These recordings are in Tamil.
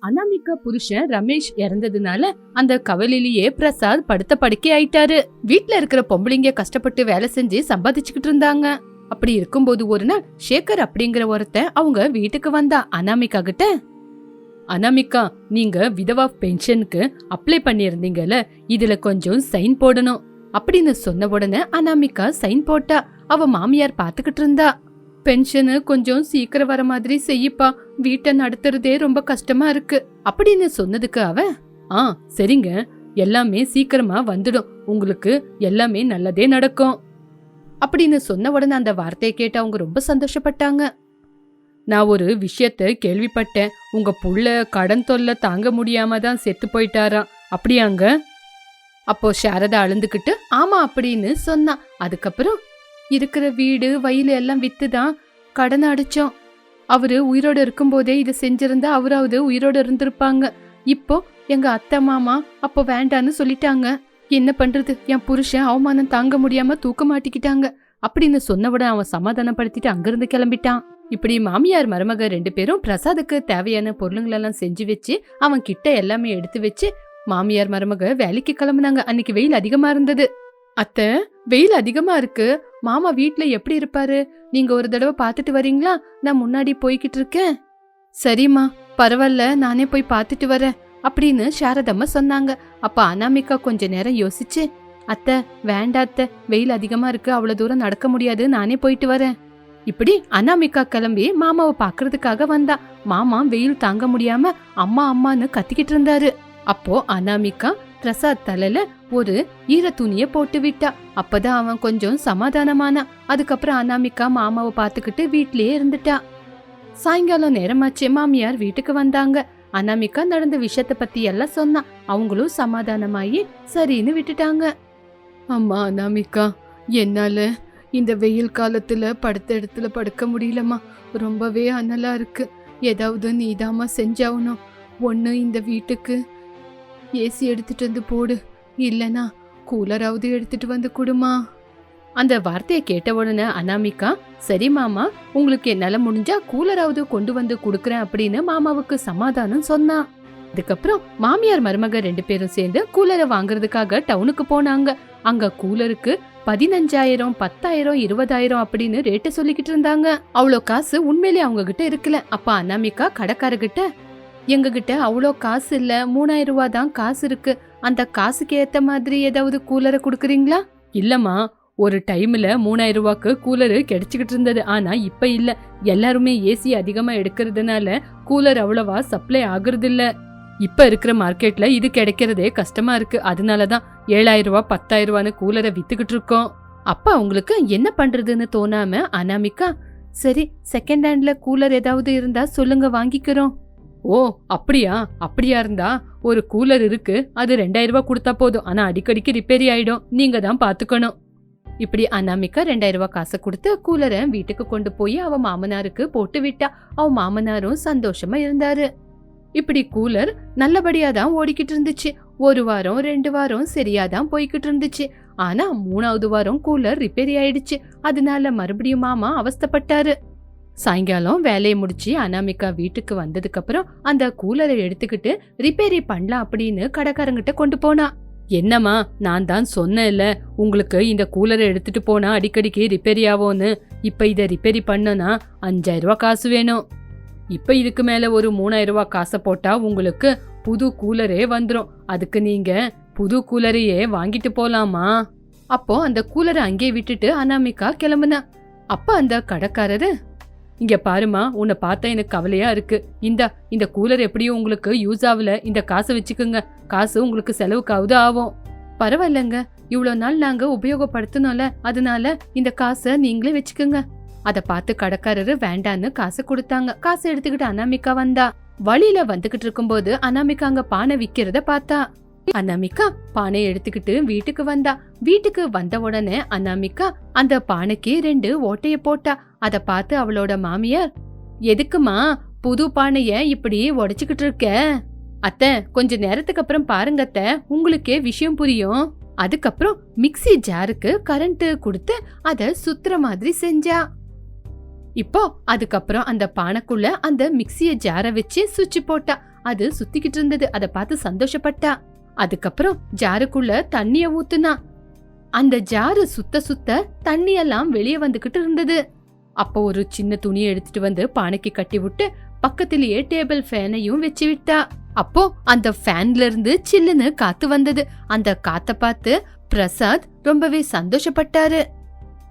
அனாமிகா புருஷன் ரமேஷ் இறந்ததுனால அந்த கவலையிலேயே பிரசாத் படுத்த படுக்கை ஆயிட்டாரு. வீட்ல இருக்கிற பொம்பளைங்க கஷ்டப்பட்டு வேலை செஞ்சு சம்பாதிச்சுக்கிட்டு இருந்தாங்க. அப்படி இருக்கும்போது ஒரு நாள் சேகர் அப்படிங்கிற ஒருத்தன் அவங்க வீட்டுக்கு வந்தா அனாமிகா கிட்ட அனாமிகா நீங்க விதவா பென்ஷனுக்கு அப்ளை பண்ணியிருந்தீங்கல்ல இதுல கொஞ்சம் சைன் போடணும். அப்படின்னு சொன்ன உடனே அனாமிகா சைன் போட்டா. அவ மாமியார் பாத்துக்கிட்டு இருந்தா. பென்ஷனு கொஞ்சம் சீக்கிரம் வர மாதிரி செய்யப்பா. வீட்டை நடத்துறதே ரொம்ப கஷ்டமா இருக்கு. அப்படின்னு சொன்னதுக்கு அவ ஆ சரிங்க. எல்லாமே சீக்கிரமா வந்துடும். உங்களுக்கு எல்லாமே நல்லதே நடக்கும். அப்படின்னு சொன்ன உடனே அந்த வார்த்தையை கேட்டு அவங்க ரொம்ப சந்தோஷப்பட்டாங்க. நான் ஒரு விஷயத்த கேள்விப்பட்டேன். உங்க புள்ள கடன் தொல்லை தாங்க முடியாம தான் செத்து போயிட்டாராம் அப்படியாங்க? அப்போ சாரதா அழுந்துக்கிட்டு ஆமா அப்படின்னு சொன்னா. அதுக்கப்புறம் இருக்கிற வீடு வயல் எல்லாம் வித்து தான் கடன் அடிச்சோம். அவரு உயிரோட இருக்கும்போதே இதை செஞ்சிருந்தா அவராவது உயிரோட இருந்திருப்பாங்க. இப்போ எங்க அத்தை மாமா அப்போ வேண்டான்னு சொல்லிட்டாங்க. என்ன பண்றது? என் புருஷன் அவமானம் தாங்க முடியாம தூக்க மாட்டிக்கிட்டாங்க. அப்படின்னு சொன்னவுடன் அவன் சமாதானப்படுத்திட்டு அங்கிருந்து கிளம்பிட்டான். இப்படி மாமியார் மருமக ரெண்டு பேரும் பிரசாதுக்கு தேவையான பொருளுங்களெல்லாம் செஞ்சு வச்சு அவன் கிட்ட எல்லாமே எடுத்து வச்சு மாமியார் மருமக வேலைக்கு கிளம்புனாங்க. அன்னைக்கு வெயில் அதிகமா இருந்தது. அத்தை வெயில் அதிகமா இருக்கு. மாமா வீட்ல எப்படி இருப்பாரு? நீங்க ஒரு தடவை பார்த்துட்டு வரீங்களா? நான் முன்னாடி போய்கிட்டு இருக்கேன். சரிம்மா பரவாயில்ல நானே போய் பார்த்துட்டு வரேன் அப்படின்னு சாரதம்மா சொன்னாங்க. அப்ப அனாமிகா கொஞ்ச நேரம் யோசிச்சு அத்தை வேண்டா அத்தை வெயில் அதிகமா இருக்கு அவ்வளவு தூரம் நடக்க முடியாது நானே போயிட்டு வரேன். இப்படி அனாமிகா கிளம்பி மாமாவை பாக்குறதுக்காக வந்தா. மாமா வெயில் தாங்க முடியாம அம்மா அம்மான்னு கத்திக்கிட்டு இருந்தாரு. அப்போ அனாமிகா பிரசாத் தலையில ஒரு ஈர துணிய போட்டு விட்டா. அப்பதான் அவன் கொஞ்சம் சமாதானமானா. அதுக்கப்புறம் அனாமிகா மாமாவை பாத்துக்கிட்டு வீட்லயே இருந்துட்டா. சாயங்காலம் நேரமாச்சு மாமியார் வீட்டுக்கு வந்தாங்க. அனாமிகா நடந்த விஷயத்த பத்தி எல்லாம் சொன்னா. அவங்களும் சமாதானமாயி சரின்னு விட்டுட்டாங்க. அம்மா அனாமிகா என்னால இந்த வெயில் காலத்துல படுத்த இடத்துல படுக்க முடியலம்மா. ரொம்பவே அனலா இருக்கு. ஏதாவது நீதாம்மா செஞ்சாகணும். ஒன்று இந்த வீட்டுக்கு ஏசி எடுத்துட்டு வந்து போடு. இல்லனா கூலராவது எடுத்துட்டு வந்து கொடுமா? அந்த வார்த்தையை கேட்ட உடனே அனாமிகா சரி மாமா உங்களுக்கு என்னால முடிஞ்சா கூலராவது கொண்டு வந்து கொடுக்குறேன் அப்படின்னு மாமாவுக்கு சமாதானம் சொன்னா. அதுக்கப்புறம் மாமியார் மருமக ரெண்டு பேரும் சேர்ந்து கூலரை வாங்குறதுக்காக டவுனுக்கு போனாங்க. அங்க கூலருக்கு பதினஞ்சாயிரம் பத்தாயிரம் இருபதாயிரம் அப்படின்னு ரேட்டை சொல்லிக்கிட்டு இருந்தாங்க. அவ்வளோ காசு உண்மையிலேயே அவங்க கிட்ட இருக்கல. அப்ப அனாமிகா கடைக்காரர்கிட்ட எங்ககிட்ட அவ்வளோ காசு இல்லை மூணாயிரம் ரூபா தான் காசு இருக்கு. அந்த காசுக்கு ஏத்த மாதிரி ஏதாவது கூலரை கொடுக்குறீங்களா? இல்லம்மா ஒரு டைம்ல மூணாயிரம் ரூபாய்க்கு கூலரு கிடைச்சிக்கிட்டு இருந்தது. ஆனா இப்ப இல்ல. எல்லாருமே ஏசி அதிகமா எடுக்கிறதுனால கூலர் அவ்வளவா சப்ளை ஆகுறது இல்ல இப்ப இருக்கிற மார்க்கெட்ல இது கிடைக்கிறதே கஷ்டமா இருக்கு. அதனாலதான் ஏழாயிரம் ரூபா பத்தாயிரம் ரூபான்னு கூலரை வித்துக்கிட்டு இருக்கோம். அப்பா அவங்களுக்கு என்ன பண்றதுன்னு தோணாம அனாமிகா சரி செகண்ட் ஹேண்ட்ல கூலர் ஏதாவது இருந்தா சொல்லுங்க வாங்கிக்கிறோம். ஓ அப்படியா? அப்படியா இருந்தா ஒரு கூலர் இருக்கு அது ரெண்டாயிரம் ரூபாய் கொடுத்தா போதும். ஆனா அடிக்கடிக்கு ரிப்பேரி ஆயிடும். நீங்க தான் பாத்துக்கணும். இப்படி அனாமிகா ரெண்டாயிரம் ரூபாய் காசை கொடுத்து கூலரை வீட்டுக்கு கொண்டு போய் அவ மாமனாருக்கு போட்டு விட்டா. அவ மாமனாரும் சந்தோஷமா இருந்தாரு. இப்படி கூலர் நல்லபடியா தான் ஓடிக்கிட்டு இருந்துச்சு. ஒரு வாரம் ரெண்டு வாரம் சரியா தான் போய்கிட்டு இருந்துச்சு. ஆனா மூணாவது வாரம் கூலர் ரிப்பேரி ஆயிடுச்சு. அதனால மறுபடியும் மாமா அவஸ்தப்பட்டாரு. சாயங்காலம் வேலையை முடிச்சு அனாமிகா வீட்டுக்கு வந்ததுக்கப்புறம் அந்த கூலரை எடுத்துக்கிட்டு ரிப்பேரி பண்ணலாம் அப்படின்னு கடைக்காரங்கிட்ட கொண்டு போனா. என்னம்மா நான் தான் சொன்னேன்ல உங்களுக்கு இந்த கூலரை எடுத்துட்டு போனா அடிக்கடிக்கு ரிப்பேரி ஆகும்னு. இப்போ இதை ரிப்பேரி பண்ணனா அஞ்சாயிரம் ரூபா காசு வேணும். இப்போ இதுக்கு மேலே ஒரு மூணாயிரம் ரூபா காசை போட்டால் உங்களுக்கு புது கூலரே வந்துடும் அதுக்கு நீங்கள் புது கூலரையே வாங்கிட்டு போகலாமா அப்போ அந்த கூலரை அங்கேயே விட்டுட்டு அனாமிகா கிளம்புனா. அப்போ அந்த கடைக்காரரு இங்க பாருமா உன்னை பார்த்தா எனக்கு கவலையா இருக்கு. இந்தா இந்த கூலர் எப்படியும் உங்களுக்கு யூஸ் ஆகல இந்த காசை வச்சுக்கோங்க. காசு உங்களுக்கு செலவுக்காவது ஆகும். பரவாயில்லங்க. இவ்வளோ நாள் நாங்க உபயோகப்படுத்தணும்ல அதனால இந்த காசை நீங்களே வச்சுக்கோங்க. அதை பார்த்து கடைக்காரரு வேண்டான்னு காசை கொடுத்தாங்க. காசை எடுத்துக்கிட்டு அனாமிகா வந்தா. வழியில வந்துகிட்டு இருக்கும்போது அனாமிகா அங்க பானை விக்கிறத பார்த்தா. அனாமிகா பானையை எடுத்துக்கிட்டு வீட்டுக்கு வந்தா. வீட்டுக்கு வந்த உடனே அனாமிகா அந்த பானைக்கு ரெண்டு ஓட்டைய போட்டா. அத பார்த்து அவளோட மாமியார் எதுக்குமா புது பானைய இப்படி உடைச்சுக்கிட்டு இருக்க? அத்தை கொஞ்ச நேரத்துக்கு அப்புறம் பாருங்க அத்தை உங்களுக்கே விஷயம் புரியும். அதுக்கப்புறம் மிக்ஸி ஜாருக்கு கரண்ட் கொடுத்து அத சுத்துற மாதிரி செஞ்சா. இப்போ அதுக்கப்புறம் அந்த பானைக்குள்ள அந்த மிக்சிய ஜார வச்சு சுவிட்ச் போட்டா. அது சுத்திக்கிட்டு இருந்தது அதை பார்த்து சந்தோஷப்பட்டா. அதுக்கப்புறம் ஜாருக்குள்ள தண்ணிய ஊத்துனா. அந்த ஜாரு சுத்த சுத்த தண்ணியெல்லாம் வெளியே வந்துகிட்டு இருந்தது. அப்போ ஒரு சின்ன துணியை எடுத்துட்டு வந்து பானைக்கு கட்டி விட்டு பக்கத்திலேயே டேபிள் ஃபேனையும் வச்சு விட்டா. அப்போ அந்த ஃபேன்ல இருந்து சில்லுன்னு காத்து வந்தது. அந்த காத்த பார்த்து பிரசாத் ரொம்பவே சந்தோஷப்பட்டாரு.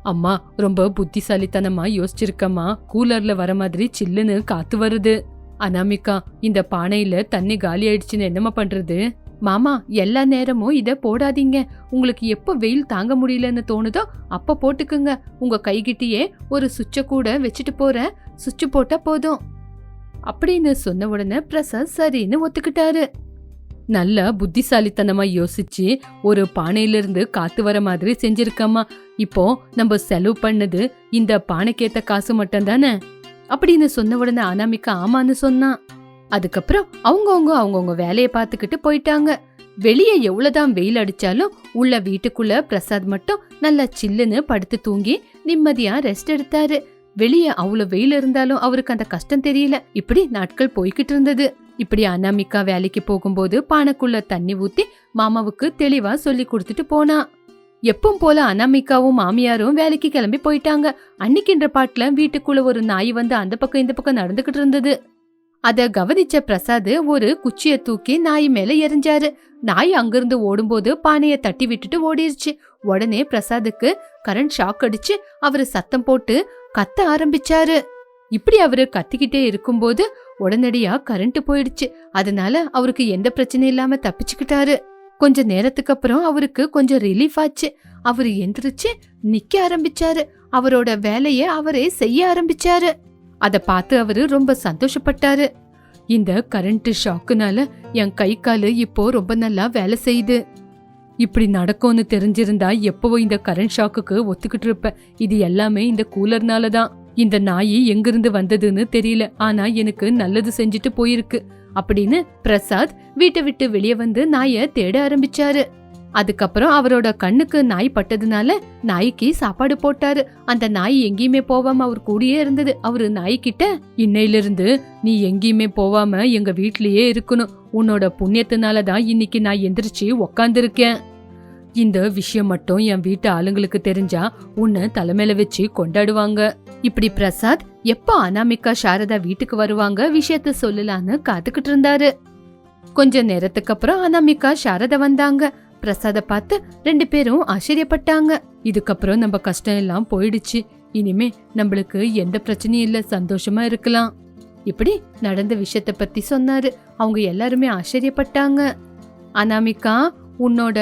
அம்மா ரொம்ப புத்திசாலித்தனமா யோசிச்சிருக்கம்மா. கூலர்ல வர மாதிரி சில்லுன்னு காத்து வருது. அனாமிகா இந்த பானையில தண்ணி காலி ஆயிடுச்சுன்னு என்னம்மா பண்றது? மாமா எல்லா நேரமும் இதை போடாதீங்க. உங்களுக்கு எப்போ வெயில் தாங்க முடியலன்னு தோணுதோ அப்போ போட்டுக்குங்க. உங்க கைகிட்டயே ஒரு சுவிட்சை கூட வச்சுட்டு போறேன். சுவிட்ச் போட்டா போதும். அப்படின்னு சொன்ன உடனே பிரசாத் சரின்னு ஒத்துக்கிட்டாரு. நல்ல புத்திசாலித்தனமா யோசிச்சு ஒரு பானையிலிருந்து காத்து வர மாதிரி செஞ்சிருக்கம்மா. இப்போ நம்ம செலவு பண்ணது இந்த பானைக்கேத்த காசு மட்டும் தானே அப்படின்னு சொன்ன உடனே அனாமிகா ஆமான்னு சொன்னான் அதுக்கப்புறம் அவங்கவுங்க அவங்கவுங்க வேலையை பார்த்துக்கிட்டு போயிட்டாங்க. வெளியே எவ்வளவுதான் வெயில் அடிச்சாலும் உள்ள வீட்டுக்குள்ள பிரசாத் மட்டும் நல்லா சில்லுன்னு படுத்து தூங்கி நிம்மதியா ரெஸ்ட் எடுத்தாரு. வெளியே அவ்வளவு வெயில் இருந்தாலும் அவருக்கு அந்த கஷ்டம் தெரியல. இப்படி நாட்கள் போய்கிட்டு இருந்தது. இப்படி அனாமிகா வேலைக்கு போகும்போது பானைக்குள்ள தண்ணி ஊத்தி மாமாவுக்கு தெளிவா சொல்லி கொடுத்துட்டு போனா. எப்பவும் போல அனாமிகாவும் மாமியாரும் வேலைக்கு கிளம்பி போயிட்டாங்க. அன்னைக்குன்ற பாட்டுல வீட்டுக்குள்ள ஒரு நாய் வந்து அந்த பக்கம் இந்த பக்கம் நடந்துகிட்டு இருந்தது. அத கவனிச்ச பிரசாத் ஒரு குச்சிய தூக்கி நாய் மேல எரிஞ்சாரு நாய் அங்கிருந்து ஓடும்போது பானைய தட்டி விட்டுட்டு ஓடிருச்சு. உடனே பிரசாத்துக்கு கரண்ட் ஷாக் அடிச்சு அவரு சத்தம் போட்டு கத்த ஆரம்பிச்சாரு. இப்படி அவரு கத்திக்கிட்டே இருக்கும்போது உடனடியா கரண்ட் போயிடுச்சு. அதனால அவருக்கு எந்த பிரச்சனையும் இல்லாம தப்பிச்சுக்கிட்டாரு. கொஞ்ச நேரத்துக்கு அப்புறம் அவருக்கு கொஞ்சம் ரிலீஃப் ஆச்சு. அவரு எந்திரிச்சு நிக்க ஆரம்பிச்சாரு. அவரோட வேலையை அவரே செய்ய ஆரம்பிச்சாரு. அதை பார்த்து அவரு ரொம்ப சந்தோஷப்பட்டாரு. இந்த கரண்ட் ஷாக்குனால என் கை காலு இப்போ ரொம்ப நல்லா வேலை செய்யுது. இப்படி நடக்கும்னு தெரிஞ்சிருந்தா எப்பவோ இந்த கரண்ட் ஷாக்குக்கு ஒத்துக்கிட்டு இருப்பேன் இது எல்லாமே இந்த கூலர்னால தான். இந்த நாய் எங்கிருந்து வந்ததுன்னு தெரியல. ஆனா எனக்கு நல்லது செஞ்சுட்டு போயிருக்கு. அப்படின்னு பிரசாத் வீட்டை விட்டு வெளியே வந்து நாயை தேட ஆரம்பிச்சாரு. அதுக்கப்புறம் அவரோட கண்ணுக்கு நாய் பட்டதுனால நாய்க்கு சாப்பாடு போட்டாரு. அந்த நாய் எங்கேயுமே போவாம அவர் கூடயே இருந்தது. அவரு நாய்கிட்ட இன்னையிலிருந்து நீ எங்கேயுமே போவாம எங்க வீட்லயே இருக்கணும். உன்னோட புண்ணியத்தினால தான் இன்னைக்கு நான் எந்திரிச்சு உக்காந்துருக்கேன். இந்த விஷயம் மட்டும் என் வீட்டு ஆளுங்களுக்கு தெரிஞ்சா உன்னை தலைமையில வச்சு கொண்டாடுவாங்க. இப்படி பிரசாத் எப்ப அனாமிகா சாரதா வீட்டுக்கு வருவாங்க? விஷயத்த சொல்லலான்னு காத்துக்கிட்டு இருந்தாரு. கொஞ்ச நேரத்துக்கு அப்புறம் அனாமிகா சாரதா வந்தாங்க. பிரசாத பார்த்து ரெண்டு பேரும் ஆச்சரியப்பட்டாங்க. இதுக்கப்புறம் நம்ம கஷ்டம் எல்லாம் போயிடுச்சு. இனிமே நம்மளுக்கு எந்த பிரச்சனையும் இல்ல சந்தோஷமா இருக்கலாம். இப்படி நடந்த விஷயத்த பத்தி சொன்னாரு. அவங்க எல்லாருமே ஆச்சரியப்பட்டாங்க. அனாமிகா உன்னோட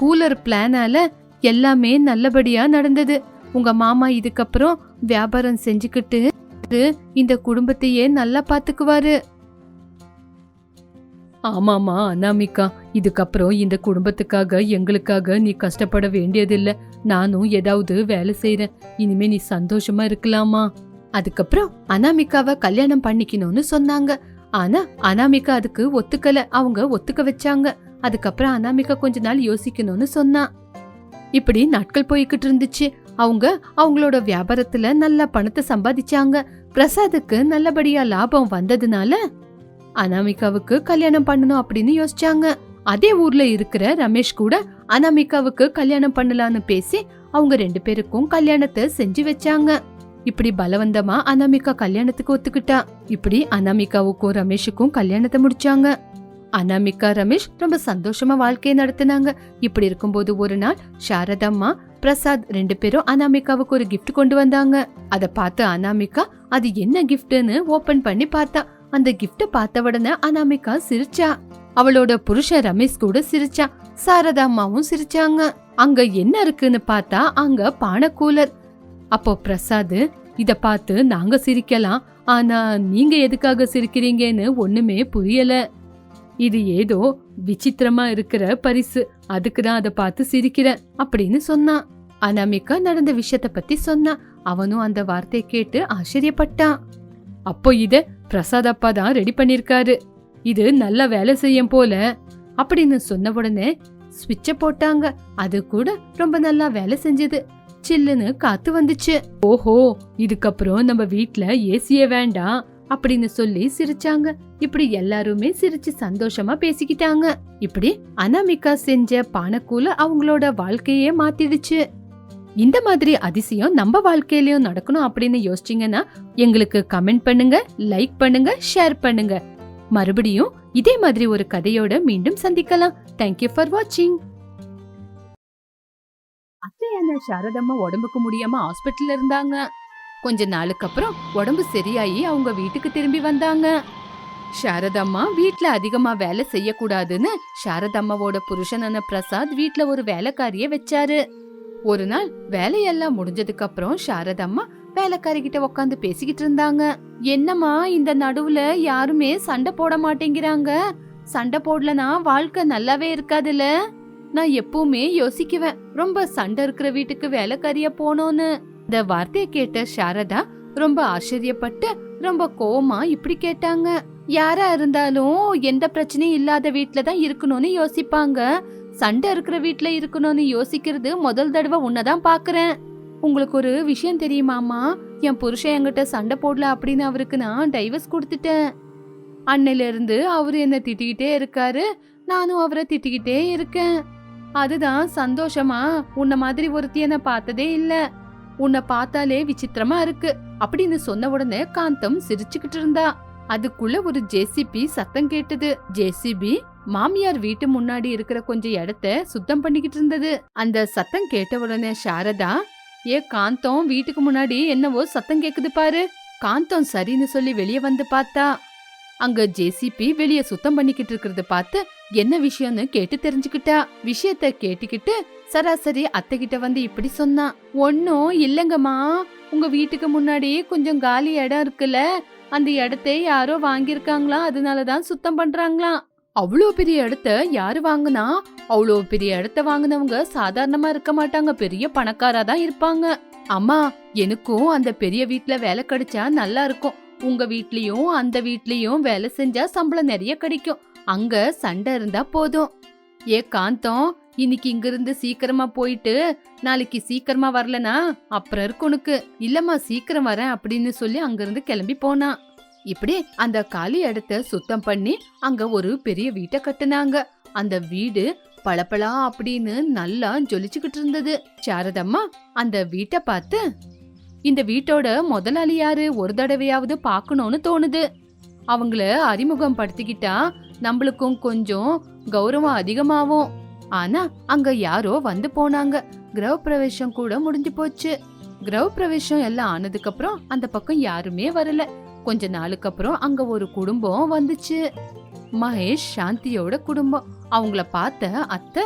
கூலர் பிளானால எல்லாமே நல்லபடியா நடந்தது. உங்க மாமா இதுக்கப்புறம் வியாபாரம் செஞ்சுக்கிட்டு இந்த குடும்பத்தையே நல்லா பாத்துக்குவாரு. ஆமாமா அனாமிகா இதுக்கப்புறம் இந்த குடும்பத்துக்காக எங்களுக்காக நீ கஷ்டப்பட வேண்டியதில்லை. நானும் ஏதாவது வேலை செய்யறேன் இனிமே நீ சந்தோஷமா இருக்கலாமா? அதுக்கப்புறம் அனாமிகாவை கல்யாணம் பண்ணிக்கணும்னு சொன்னாங்க. ஆனா அனாமிகா அதுக்கு ஒத்துக்கல. அவங்க ஒத்துக்க வச்சாங்க. அதுக்கப்புறம் அனாமிகா கொஞ்ச நாள் யோசிக்கணும்னு சொன்னா. இப்படி நாட்கள் போய்கிட்டு இருந்துச்சு. அவங்க அவங்களோட வியாபாரத்துல நல்ல பணத்தை சம்பாதிச்சாங்க. பிரசாத்துக்கு நல்லபடியா லாபம் வந்ததுனால அனாமிகாவுக்கு கல்யாணம் பண்ணணும் அப்படின்னு யோசிச்சாங்க. அதே ஊர்ல இருக்கிற ரமேஷ் கூட அனாமிகாவுக்கு கல்யாணம் பண்ணலான்னு பேசி அவங்க ரெண்டு பேருக்கும் கல்யாணத்தை செஞ்சு வச்சாங்க. இப்படி பலவந்தமா அனாமிகா கல்யாணத்துக்கு ஒத்துக்கிட்டா. இப்படி அனாமிகாவுக்கும் ரமேஷுக்கும் கல்யாணத்தை முடிச்சாங்க. அனாமிகா ரமேஷ் ரொம்ப சந்தோஷமா வாழ்க்கையை நடத்தினாங்க. இப்படி இருக்கும்போது ஒரு நாள் சாரதம்மா பிரசாத் ரெண்டு பேரும் அனாமிகாவுக்கு ஒரு கிஃப்ட் கொண்டு வந்தாங்க. அதை பார்த்து அனாமிகா அது என்ன கிஃப்ட்னு ஓபன் பண்ணி பார்த்தா அந்த கிஃப்ட பார்த்த உடனே அனாமிகா சிரிச்சா. அவளோட புருஷன் ரமேஷ் கூட சிரிச்சா. சாரதா அம்மாவும் சிரிச்சாங்க. அங்க என்ன இருக்குன்னு பார்த்தா அங்க பானை கூலர் அப்போ பிரசாத் இத பார்த்து நாங்க சிரிக்கலாம். ஆனா நீங்க எதுக்காக சிரிக்கிறீங்கன்னு ஒண்ணுமே புரியல. இது ஏதோ விசித்திரமா இருக்கிற பரிசு. அதுக்கு தான் அதை பார்த்து சிரிக்கிறேன் அப்படின்னு சொன்னான் அனாமிகா நடந்த விஷயத்த பத்தி சொன்னான் அவனும் அந்த வார்த்தையை கேட்டு ஆச்சரியப்பட்டான். அப்போ இத பிரசாத் அப்பா தான் ரெடி பண்ணிருக்காரு. இது நல்ல வேலை செய்யும் போல. அப்படின்னு சொன்ன உடனே ஸ்விட்ச போட்டாங்க. அது கூட ரொம்ப நல்லா வேலை செஞ்சது. சில்லுன்னு காத்து வந்துச்சு. ஓஹோ இதுக்கப்புறம் நம்ம வீட்ல ஏசியே வேண்டாம் அப்படின்னு சொல்லி சிரிச்சாங்க. இப்படி எல்லாருமே சிரிச்சு சந்தோஷமா பேசிக்கிட்டாங்க. இப்படி அனாமிகா செஞ்ச பானக்கூல அவங்களோட வாழ்க்கையே மாத்திடுச்சு. இந்த மாதிரி அதிசயம் நம்ம வாழ்க்கையிலயும் நடக்கணும் அப்படின்னு யோசிச்சீங்கன்னா எங்களுக்கு கமெண்ட் பண்ணுங்க லைக் பண்ணுங்க ஷேர் பண்ணுங்க. மறுபடியும் இதே மாதிரி ஒரு கதையோட மீண்டும் சந்திக்கலாம். தேங்க்யூ ஃபார் வாட்சிங் அத்தையான சாரதம்மா உடம்புக்கு முடியாம ஹாஸ்பிட்டல்ல இருந்தாங்க. கொஞ்ச நாளுக்கு அப்புறம் உடம்பு சரியாயி அவங்க வீட்டுக்கு திரும்பி வந்தாங்க. சாரதம்மா வீட்ல அதிகமா வேலை செய்யக்கூடாதுன்னு சாரதம்மாவோட புருஷனான பிரசாத் வீட்ல ஒரு வேலைக்காரிய வச்சாரு. ஒரு நாள் வேலையெல்லாம் முடிஞ்சதுக்கு அப்புறம் சாரதம்மா வேலைக்காரி கிட்ட உட்காந்து பேசிக்கிட்டு இருந்தாங்க. என்னம்மா இந்த நடுவுல யாருமே சண்டை போட மாட்டேங்கிறாங்க. சண்டை போடலனா வாழ்க்கை நல்லாவே இருக்காதுல்ல. நான் எப்பவுமே யோசிக்குவேன் ரொம்ப சண்டை இருக்கிற வீட்டுக்கு வேலைக்காரிய போனோன்னு. இந்த வார்த்தையை கேட்ட சாரதா ரொம்ப ஆச்சரியப்பட்டு ரொம்ப கோவமா இப்படி கேட்டாங்க. யாரா இருந்தாலும் எந்த பிரச்சனையும் இல்லாத வீட்டுல தான் இருக்கணும்னு யோசிப்பாங்க. சண்டை இருக்கிற வீட்டில் இருக்கணும்னு யோசிக்கிறது முதல் தடவை உன்னதான் பாக்குறேன். உங்களுக்கு ஒரு விஷயம் தெரியுமாமா என் புருஷன் என்கிட்ட சண்டை போடல அப்படின்னு அவருக்கு நான் டைவர்ஸ் கொடுத்துட்டேன். அன்னையிலிருந்து அவர் என்னை திட்டிக்கிட்டே இருக்காரு. நானும் அவரை திட்டிக்கிட்டே இருக்கேன். அதுதான் சந்தோஷமா? உன்ன மாதிரி ஒருத்திய நான் பார்த்ததே இல்ல. உன்னை பார்த்தாலே விசித்திரமா இருக்கு. அப்படின்னு சொன்ன உடனே காந்தம் சிரிச்சுக்கிட்டு இருந்தா. அதுக்குள்ள ஒரு ஜேசிபி சத்தம் கேட்டது. ஜேசிபி மாமியார் வீட்டு முன்னாடி இருக்கிற கொஞ்சம் இடத்த சுத்தம் பண்ணிக்கிட்டு இருந்தது. அந்த சத்தம் கேட்ட உடனே சாரதா ஏ காந்தம் வீட்டுக்கு முன்னாடி என்னவோ சத்தம் கேக்குது பாரு. காந்தம் சரின்னு சொல்லி வெளியே வந்து பார்த்தா. அங்க ஜேசிபி வெளிய சுத்தம் பண்ணிக்கிட்டு இருக்கிறத பார்த்து என்ன விஷயம்னு கேட்டு தெரிஞ்சுக்கிட்டா. விஷயத்த கேட்டுக்கிட்டு சராசரி அத்தை கிட்ட வந்து இப்படி சொன்னா. ஒன்னும் இல்லங்கம்மா. உங்க வீட்டுக்கு முன்னாடி கொஞ்சம் காலி இடம் இருக்குல்ல. அந்த இடத்தை யாரோ வாங்கியிருக்காங்களாம் அதனாலதான் சுத்தம் பண்றாங்களாம். அவ்வளோ பெரிய இடத்த யாரு வாங்கினா? அவ்வளோ பெரிய இடத்த வாங்குனவங்க சாதாரணமா இருக்க மாட்டாங்க. பெரிய பணக்காரா தான் இருப்பாங்க. அம்மா எனக்கும் அந்த பெரிய வீட்ல வேலை கிடைச்சா நல்லா இருக்கும். உங்க வீட்லயும் அந்த வீட்லயும் வேலை செஞ்சா சம்பளம் நிறைய கிடைக்கும். அங்க சண்டை இருந்தா போதும். ஏ காந்தம் இன்னைக்கு இங்கிருந்து சீக்கிரமா போயிட்டு நாளைக்கு சீக்கிரமா வரலனா அப்புறம் இருக்கு உனக்கு. இல்லம்மா சீக்கிரம் வரேன் அப்படின்னு சொல்லி அங்கிருந்து கிளம்பி போனான் இப்படி அந்த காலி இடத்த சுத்தம் பண்ணி அங்க ஒரு பெரிய வீட்டை கட்டுனாங்க. அந்த வீடு பளபளா அப்படின்னு நல்லா ஜொலிச்சுக்கிட்டு இருந்தது. சாரதம்மா அந்த வீட்டை பார்த்து இந்த வீட்டோட முதலாளி யாரு? ஒரு தடவையாவது பார்க்கணும்னு தோணுது. அவங்கள அறிமுகம் படுத்திக்கிட்டா நம்மளுக்கும் கொஞ்சம் கௌரவம் அதிகமாகும். ஆனா அங்க யாரோ வந்து போனாங்க. கிரவ பிரவேசம் கூட முடிஞ்சு போச்சு. கிரவ பிரவேசம் எல்லாம் ஆனதுக்கு அப்புறம் அந்த பக்கம் யாருமே வரல. கொஞ்ச நாளுக்கு அப்புறம் அங்க ஒரு குடும்பம் வந்துச்சு. மகேஷ் சாந்தியோட குடும்பம். அவங்கள பார்த்த அத்தை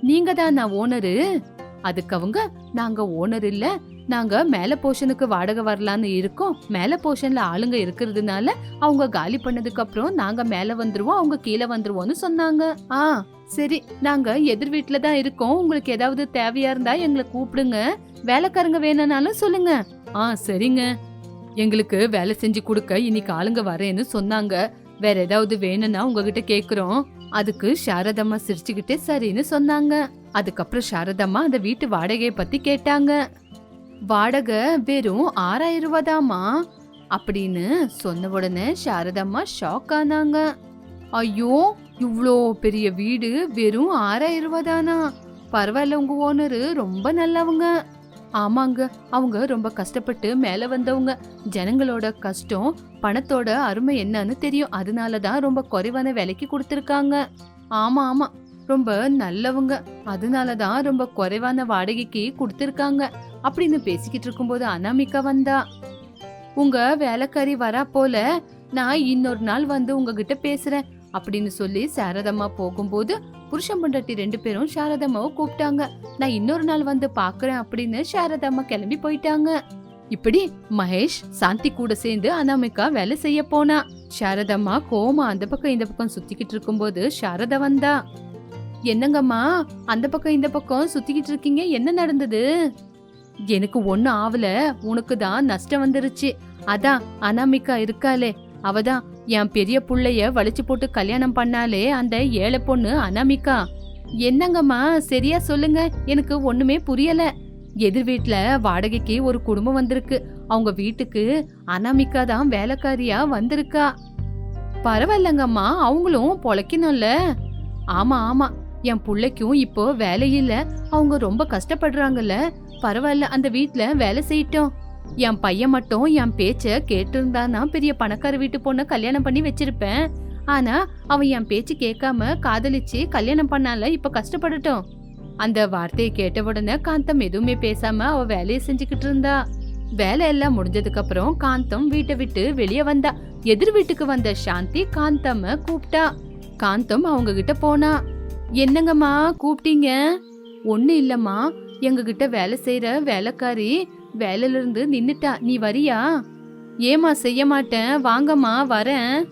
நீங்க தான் நான் ஓனரு. அதுக்கு அவங்க நாங்க ஓனர் இல்ல. நாங்க மேல போர்ஷனுக்கு வாடகை வரலான்னு இருக்கோம். மேல போர்ஷன்ல ஆளுங்க இருக்கிறதுனால அவங்க காலி பண்ணதுக்கு அப்புறம் நாங்க மேல வந்துருவோம் அவங்க கீழே வந்துருவோம்னு சொன்னாங்க. ஆ சரி. நாங்க எதிர் வீட்டுல தான் இருக்கோம். உங்களுக்கு ஏதாவது தேவையா இருந்தா எங்களை கூப்பிடுங்க. வேலைக்காரங்க வேணும்னாலும் சொல்லுங்க. ஆ சரிங்க. எங்களுக்கு வேலை செஞ்சு கொடுக்க இன்னைக்கு ஆளுங்க வரேன்னு சொன்னாங்க. வேற ஏதாவது வேணும்னா உங்ககிட்ட கேக்குறோம். அதுக்கு சாரதம்மா சிரிச்சுக்கிட்டே சரின்னு சொன்னாங்க. அதுக்கப்புறம் சாரதம்மா அந்த வீட்டு வாடகையை பத்தி கேட்டாங்க. வாடகை வெறும் ஆறாயிரம் ரூபாதாமா அப்படின்னு சொன்ன உடனே சாரதம்மா ஷாக் ஆனாங்க. ஐயோ இவ்வளோ பெரிய வீடு வெறும் ஆறாயிரம் ரூபாய் தானா பரவாயில்ல உங்க ஓனரு ரொம்ப நல்லவங்க. ஆமாங்க அவங்க ரொம்ப கஷ்டப்பட்டு மேல வந்தவங்க. ஜனங்களோட கஷ்டம் பணத்தோட அருமை என்னன்னு தெரியும். அதனால தான் ரொம்ப குறைவான விலைக்கு கொடுத்துருக்காங்க. ஆமா ஆமா ரொம்ப நல்லவங்க. அதனால தான் ரொம்ப குறைவான வாடகைக்கு கொடுத்துருக்காங்க. அப்படின்னு பேசிக்கிட்டு இருக்கும்போது அனாமிகா வந்தா. உங்க வேலைக்காரி வரா போல நான் இன்னொரு நாள் வந்து உங்ககிட்ட பேசுறேன். அப்படின்னு சொல்லி சாரதம்மா போகும்போது புருஷன் பொண்டாட்டி ரெண்டு பேரும் சாரதம்மாவை கூப்பிட்டாங்க. நான் இன்னொரு நாள் வந்து பாக்குறேன் அப்படின்னு சாரதம்மா கிளம்பி போயிட்டாங்க. இப்படி மகேஷ் சாந்தி கூட சேர்ந்து அனாமிகா வேலை செய்ய போனா. சாரதம்மா கோமா அந்த பக்கம் இந்த பக்கம் சுத்திக்கிட்டு இருக்கும்போது சாரதா வந்தா. என்னங்கம்மா அந்த பக்கம் இந்த பக்கம் சுத்திக்கிட்டு இருக்கீங்க? என்ன நடந்தது? எனக்கு ஒன்னும் ஆவல. உனக்கு தான் நஷ்டம் வந்துருச்சு. அதான் அனாமிகா இருக்காளே. அவதான் என் பெரிய புள்ளைய வலிச்சு போட்டு கல்யாணம் பண்ணாலே அந்த ஏழை பொண்ணு அனாமிகா. என்னங்கம்மா சரியா சொல்லுங்க. எனக்கு ஒண்ணுமே புரியல. எதிர் வீட்ல வாடகைக்கு ஒரு குடும்பம் வந்திருக்கு. அவங்க வீட்டுக்கு அனாமிகா தான் வேலைக்காரியா வந்திருக்கா. பரவாயில்லங்கம்மா அவங்களும் பொழைக்கணும்ல. ஆமா ஆமா. என் பிள்ளைக்கும் இப்போ வேலை இல்ல. அவங்க ரொம்ப கஷ்டப்படுறாங்கல்ல. பரவாயில்ல அந்த வீட்டுல வேலை செய்யட்டும். என் பையன் மட்டும் என் பேச்ச கேட்டிருந்தானா பெரிய பணக்கார வீட்டு பொண்ண கல்யாணம் பண்ணி வச்சிருப்பேன். ஆனா அவன் என் பேச்சு கேட்காம காதலிச்சு கல்யாணம் பண்ணால இப்ப கஷ்டப்படட்டும் அந்த வார்த்தையை கேட்ட உடனே காந்தம் எதுவுமே பேசாம அவ வேலையை செஞ்சுக்கிட்டு இருந்தா. வேலை எல்லாம் முடிஞ்சதுக்கு அப்புறம் காந்தம் வீட்டை விட்டு வெளியே வந்தா. எதிர் வீட்டுக்கு வந்த சாந்தி காந்தம்ம கூப்பிட்டா. காந்தம் அவங்க கிட்ட போனா என்னங்கம்மா கூப்பிட்டீங்க? ஒண்ணு இல்லம்மா. எங்க கிட்ட வேலை செய்யற வேலைக்காரி வேலையில இருந்து நின்னுட்டா. நீ வரியா? ஏமா செய்ய மாட்டேன் வாங்கம்மா வரேன்.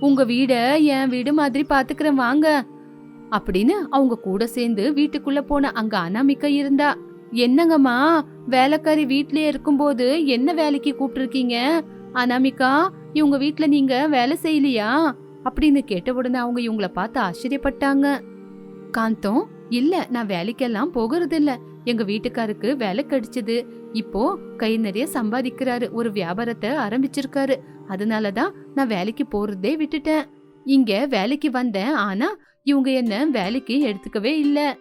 உங்க வீட என் வீடு மாதிரி பாத்துக்கிறேன் வாங்க. அப்படின்னு அவங்க கூட சேர்ந்து வீட்டுக்குள்ள போன அங்க அனாமிகா இருந்தா. என்னங்கம்மா வேலைக்காரி வீட்லயே இருக்கும்போது என்ன வேலைக்கு கூப்பிட்டுருக்கீங்க? அனாமிகா இவங்க வீட்ல நீங்க வேலை செய்யலையா? அப்படின்னு கேட்ட உடனே அவங்க இவங்கள பார்த்து ஆச்சரியப்பட்டாங்க. காந்தம் இல்ல நான் வேலைக்கெல்லாம் போகிறது இல்ல எங்க வீட்டுக்காருக்கு வேலை கிடைச்சது. இப்போ கை நிறைய சம்பாதிக்கிறாரு ஒரு வியாபாரத்தை ஆரம்பிச்சிருக்காரு. அதனாலதான் நான் வேலைக்கு போறதே விட்டுட்டேன். இங்க வேலைக்கு வந்தேன் ஆனா இவங்க என்ன வேலைக்கு எடுத்துக்கவே இல்ல.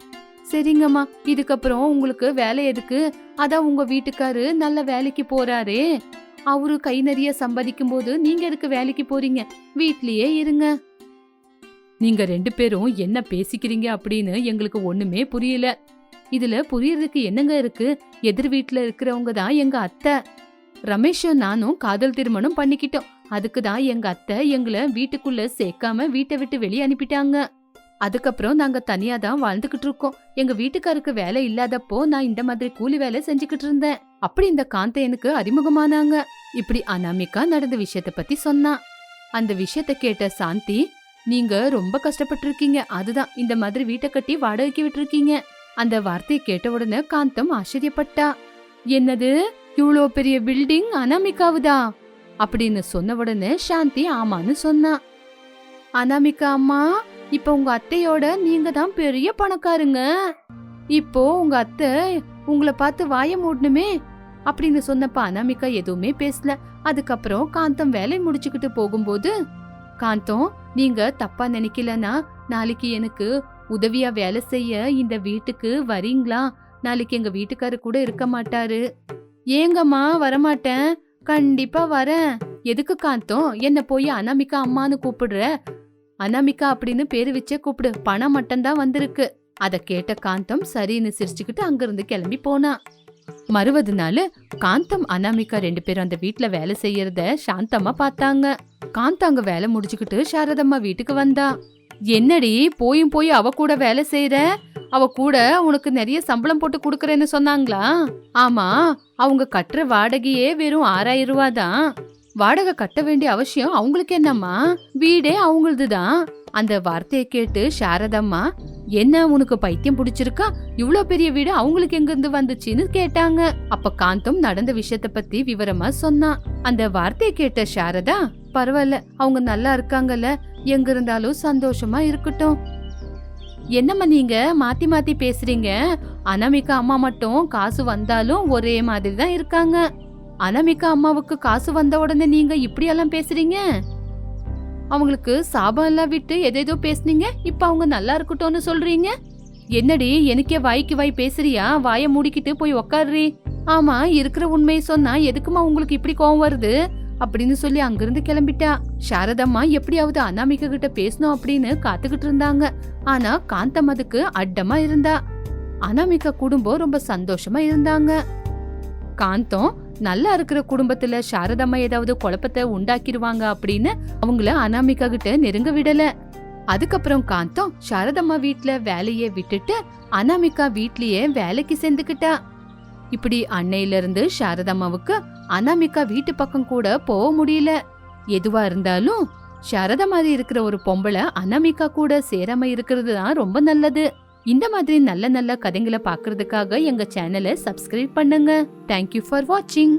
சரிங்கம்மா இதுக்கப்புறம் உங்களுக்கு வேலை எதுக்கு? அதான் உங்க வீட்டுக்காரு நல்ல வேலைக்கு போறாரு. அவரு கை நிறைய சம்பாதிக்கும் போது நீங்க எதுக்கு வேலைக்கு போறீங்க? வீட்லயே இருங்க. நீங்க ரெண்டு பேரும் என்ன பேசிக்கிறீங்க அப்படின்னு எங்களுக்கு ஒண்ணுமே புரியல. இதுல புரியறதுக்கு என்னங்க இருக்கு? எதிர் வீட்ல இருக்கிறவங்க தான் எங்க அத்தை. ரமேஷும் நானும் காதல் திருமணம் பண்ணிக்கிட்டோம். அதுக்கு தான் எங்க அத்தை எங்களை வீட்டுக்குள்ள சேர்க்காம வீட்டை விட்டு வெளியே அனுப்பிட்டாங்க. அதுக்கப்புறம் நாங்க தனியா தான் வாழ்ந்துகிட்டு இருக்கோம். எங்க வீட்டுக்காருக்கு வேலை இல்லாதப்போ நான் இந்த மாதிரி கூலி வேலை செஞ்சுக்கிட்டு இருந்தேன். அப்படி இந்த காந்த எனக்கு அறிமுகமானாங்க. இப்படி அனாமிகா நடந்த விஷயத்த பத்தி சொன்னான் அந்த விஷயத்த கேட்ட சாந்தி நீங்க ரொம்ப கஷ்டப்பட்டிருக்கீங்க. அதுதான் இந்த மாதிரி வீட்டை கட்டி வாடகைக்கு விட்டுருக்கீங்க. அந்த வார்த்தையை கேட்ட உடனே காந்தம் ஆச்சரியப்பட்டா. என்னது? இவ்ளோ பெரிய பில்டிங் அனாமிகாவுதா? அப்படின்னு சொன்ன உடனே சாந்தி ஆமான்னு சொன்னா. அனாமிகா அம்மா இப்ப உங்க அத்தையோட நீங்க தான் பெரிய பணக்காருங்க. இப்போ உங்க அத்தை உங்களை பார்த்து வாய மூடணுமே? அப்படின்னு சொன்னப்ப அனாமிகா எதுவுமே பேசல. அதுக்கப்புறம் காந்தம் வேலை முடிச்சுக்கிட்டு போகும்போது காந்தம் நீங்க தப்பா நினைக்கலன்னா நாளைக்கு எனக்கு உதவியா வேலை செய்ய இந்த வீட்டுக்கு வரீங்களா? நாளைக்கு எங்க வீட்டுக்காரு கூட இருக்க மாட்டாரு. ஏங்கம்மா வரமாட்டேன். கண்டிப்பா வரேன். எதுக்கு காந்தம்? என்ன போய் அனாமிகா அம்மான்னு கூப்பிடுற? அனாமிகா அப்படின்னு பேரு வச்சே கூப்பிடு. பணம் மட்டும்தான் வந்திருக்கு. அத கேட்ட காந்தம் சரின்னு சிரிச்சுக்கிட்டு அங்கிருந்து கிளம்பி போனா. மறுவது நாள் காந்தம் அனாமிகா ரெண்டு பேரும் அந்த வீட்டுல வேலை செய்யறத சாந்தம்மா பார்த்தாங்க. காந்தம் அங்க வேலை முடிச்சுக்கிட்டு சாரதம்மா வீட்டுக்கு வந்தா. என்னடி போயும் போய் அவ கூட வேலை செய்யற அவ கூட உனக்கு நிறைய சம்பளம் போட்டு குடுக்கறேன்னு சொன்னாங்களா? ஆமா அவங்க கட்டுற வாடகையே வெறும் ஆறாயிரம் ரூபா தான். வாடகை கட்ட வேண்டிய அவசியம் அவங்களுக்கு என்னம்மா? வீடே அவங்களது தான் அந்த வார்த்தையை கேட்டு சாரதம்மா என்ன உனக்கு பைத்தியம் பிடிச்சிருக்கா? இவ்ளோ பெரிய வீடு அவங்களுக்கு எங்க இருந்து வந்துச்சுன்னு கேட்டாங்க. அப்ப காந்தம் நடந்த விஷயத்த பத்தி விவரமா சொன்னான் அந்த வார்த்தையை கேட்ட சாரதா பரவாயில்ல அவங்க நல்லா இருக்காங்கல்ல எங்க இருந்தாலும் சந்தோஷமா இருக்கட்டும். என்னம்மா நீங்க மாத்தி மாத்தி பேசுறீங்க? அனாமிகா அம்மா மட்டும் காசு வந்தாலும் ஒரே மாதிரி தான் இருக்காங்க. அனாமிகா அம்மாவுக்கு காசு வந்த உடனே நீங்க இப்படி எல்லாம் பேசுறீங்க? அவங்களுக்கு சாபம் எல்லாம் விட்டு எதேதோ பேசுனீங்க இப்ப அவங்க நல்லா இருக்கட்டும்னு சொல்றீங்க? என்னடி எனக்கே வாய்க்கு வாய் பேசுறியா? வாயை மூடிக்கிட்டு போய் உக்காடுறி ஆமா இருக்கிற உண்மையை சொன்னா எதுக்குமா உங்களுக்கு இப்படி கோவம் வருது? அப்படின்னு சொல்லி அங்கிருந்து கிளம்பிட்டா. சாரதம்மா எப்படியாவது அனாமிகா கிட்ட பேசணும் அப்படின்னு காத்துக்கிட்டு இருந்தாங்க. ஆனா காந்தம் அதுக்கு அட்டமா இருந்தா. அனாமிகா குடும்பம் ரொம்ப சந்தோஷமா இருந்தாங்க. காந்தம் நல்லா இருக்கிற குடும்பத்துல சாரதம்மா ஏதாவது குழப்பத்தை உண்டாக்கிடுவாங்க அப்படின்னு அவங்கள அனாமிகா கிட்ட நெருங்க விடல. அதுக்கப்புறம் காந்தம் சாரதம்மா வீட்டுல வேலையை விட்டுட்டு அனாமிகா வீட்லயே வேலைக்கு சேர்ந்துக்கிட்டா. இப்படி அன்னையில இருந்து சாரதம்மாவுக்கு அனாமிகா வீட்டு பக்கம் கூட போக முடியல. எதுவா இருந்தாலும் சரத மாதிரி இருக்கிற ஒரு பொம்பளை அனாமிகா கூட சேராம இருக்கிறது தான் ரொம்ப நல்லது. இந்த மாதிரி நல்ல நல்ல கதைங்களை பார்க்கறதுக்காக எங்க சேனலை சப்ஸ்கிரைப் பண்ணுங்க. தேங்க்யூ ஃபார் வாட்சிங்